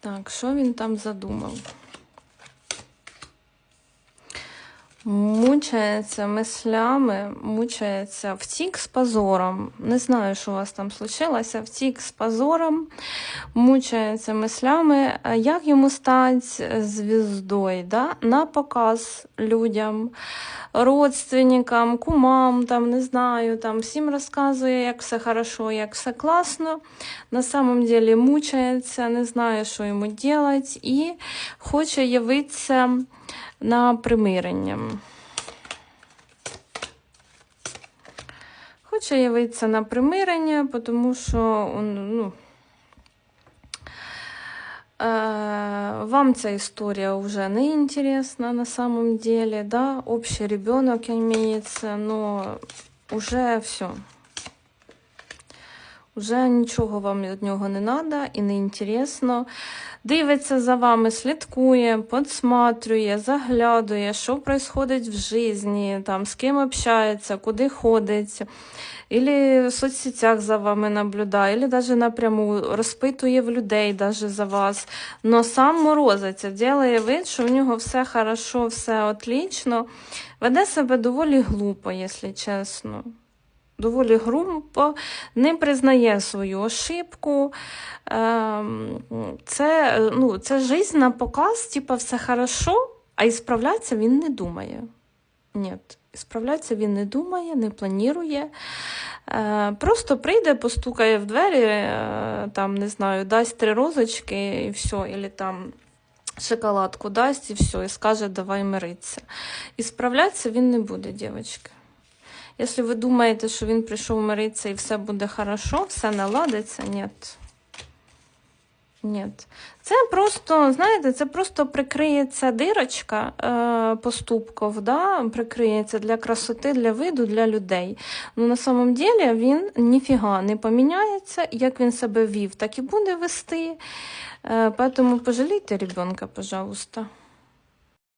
Так, що він там задумав? Мучається мислями, мучається, втік з позором. Не знаю, що у вас там случилося. Втік з позором, мучається мислями, як йому стати звіздою, да? на показ людям, родственникам, кумам, там, не знаю, там, всім розказує, як все хорошо, як все класно. На самом деле мучається, не знає, що йому робити, і хоче явитися на примирення. Хоче явитися на примирення, тому що ну, е, вам ця історія вже не інтересна на самом деле, да, общий ребенок имеется, но уже все. Уже нічого вам від нього не треба і не інтересно. Дивиться за вами, слідкує, подсматрює, заглядує, що відбувається в житті, там, з ким общається, куди ходить, Ілі в соцсетях за вами наблюдає, ілі навіть напряму розпитує в людей даже за вас. Но сам морозиться, ділає вид, що в нього все хорошо, все отлично. Веде себе доволі глупо, якщо чесно доволі грубо, не признає свою ошибку. Ем, Це ну, це жизнь на показ, типа все хорошо, а і справлятися він не думає. Ні, справлятися він не думає, не планує. Е, Просто прийде, постукає в двері, е, там, не знаю, дасть три розочки і все, або там шоколадку дасть і все, і скаже, давай миритися. І справлятися він не буде, дівчатки. Якщо ви думаєте, що він прийшов миритися і все буде хорошо, все наладиться, ні. Ні. Це просто, знаєте, це просто прикриється дирочка е, поступків, да? прикриється для красоти, для виду, для людей. Ну, на самом деле він ніфіга не поміняється, як він себе вів, так і буде вести. Е, Поэтому пожалійте ребенка, пожалуйста.